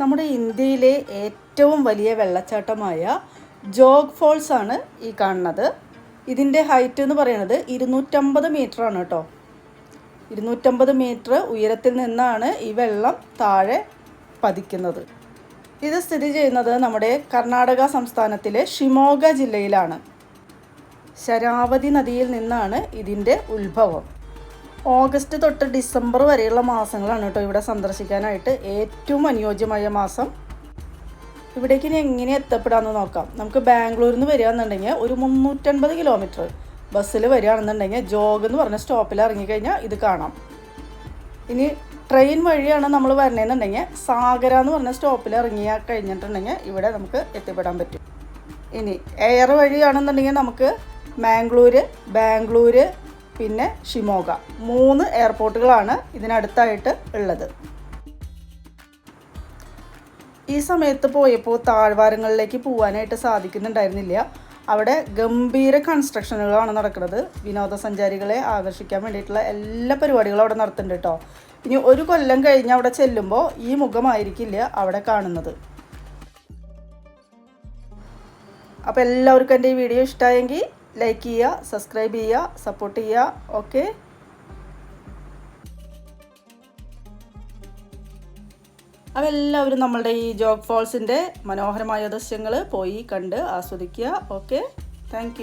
നമ്മുടെ ഇന്ത്യയിലെ ഏറ്റവും വലിയ വെള്ളച്ചാട്ടമായ ജോഗ് ഫോൾസ് ആണ് ഈ കാണുന്നത്. ഇതിന്റെ ഹൈറ്റ് എന്ന് പറയുന്നത് ഇരുന്നൂറ്റമ്പത് ആണ് കേട്ടോ. ഇരുന്നൂറ്റമ്പത് മീറ്റർ ഉയരത്തിൽ നിന്നാണ് ഈ വെള്ളം താഴെ പതിക്കുന്നത്. ഇത് സ്ഥിതി ചെയ്യുന്നത് നമ്മുടെ കർണാടക സംസ്ഥാനത്തിലെ ഷിമോഗ ജില്ലയിലാണ്. ശരാവതി നദിയിൽ നിന്നാണ് ഇതിന്റെ ഉത്ഭവം. ഓഗസ്റ്റ് തൊട്ട് ഡിസംബർ വരെയുള്ള മാസങ്ങളാണ് കേട്ടോ ഇവിടെ സന്ദർശിക്കാനായിട്ട് ഏറ്റവും അനുയോജ്യമായ മാസം. ഇവിടേക്ക് ഇനി എങ്ങനെ എത്തപ്പെടാമെന്ന് നോക്കാം. നമുക്ക് ബാംഗ്ലൂരിൽ നിന്ന് വരികയാണെന്നുണ്ടെങ്കിൽ ഒരു മുന്നൂറ്റൻപത് കിലോമീറ്റർ ബസ്സിൽ വരികയാണെന്നുണ്ടെങ്കിൽ ജോഗ് എന്ന് പറഞ്ഞ സ്റ്റോപ്പിൽ ഇറങ്ങിക്കഴിഞ്ഞാൽ ഇത് കാണാം. ഇനി ട്രെയിൻ വഴിയാണ് നമ്മൾ വരണേന്നുണ്ടെങ്കിൽ സാഗര എന്ന് പറഞ്ഞ സ്റ്റോപ്പിൽ ഇറങ്ങിയ കഴിഞ്ഞിട്ടുണ്ടെങ്കിൽ ഇവിടെ നമുക്ക് എത്തിപ്പെടാൻ പറ്റും. ഇനി എയർ വഴിയാണെന്നുണ്ടെങ്കിൽ നമുക്ക് മാംഗ്ലൂർ ബാംഗ്ലൂര് പിന്നെ ഷിമോഗ. മൂന്ന് എയർപോർട്ടുകളാണ് ഇതിനടുത്തായിട്ട് ഉള്ളത്. ഈ സമയത്ത് പോയപ്പോൾ താഴ്വാരങ്ങളിലേക്ക് പോകാനായിട്ട് സാധിക്കുന്നുണ്ടായിരുന്നില്ല. അവിടെ ഗംഭീര കൺസ്ട്രക്ഷനുകളാണ് നടക്കുന്നത്. വിനോദസഞ്ചാരികളെ ആകർഷിക്കാൻ വേണ്ടിയിട്ടുള്ള എല്ലാ പരിപാടികളും അവിടെ നടത്തുന്നുണ്ട് കേട്ടോ. ഇനി ഒരു കൊല്ലം കഴിഞ്ഞ് അവിടെ ചെല്ലുമ്പോൾ ഈ മുഖമായിരിക്കില്ല അവിടെ കാണുന്നത്. അപ്പോൾ എല്ലാവർക്കും എന്റെ ഈ വീഡിയോ ഇഷ്ടമായെങ്കിൽ ലൈക്ക് ചെയ്യുക സബ്സ്ക്രൈബ് ചെയ്യുക സപ്പോർട്ട് ചെയ്യുക. ഓക്കെ അവരെല്ലാവരും നമ്മളുടെ ഈ ജോഗ് ഫോൾസിന്റെ മനോഹരമായ ദൃശ്യങ്ങൾ പോയി കണ്ട് ആസ്വദിക്കുക. Okay thank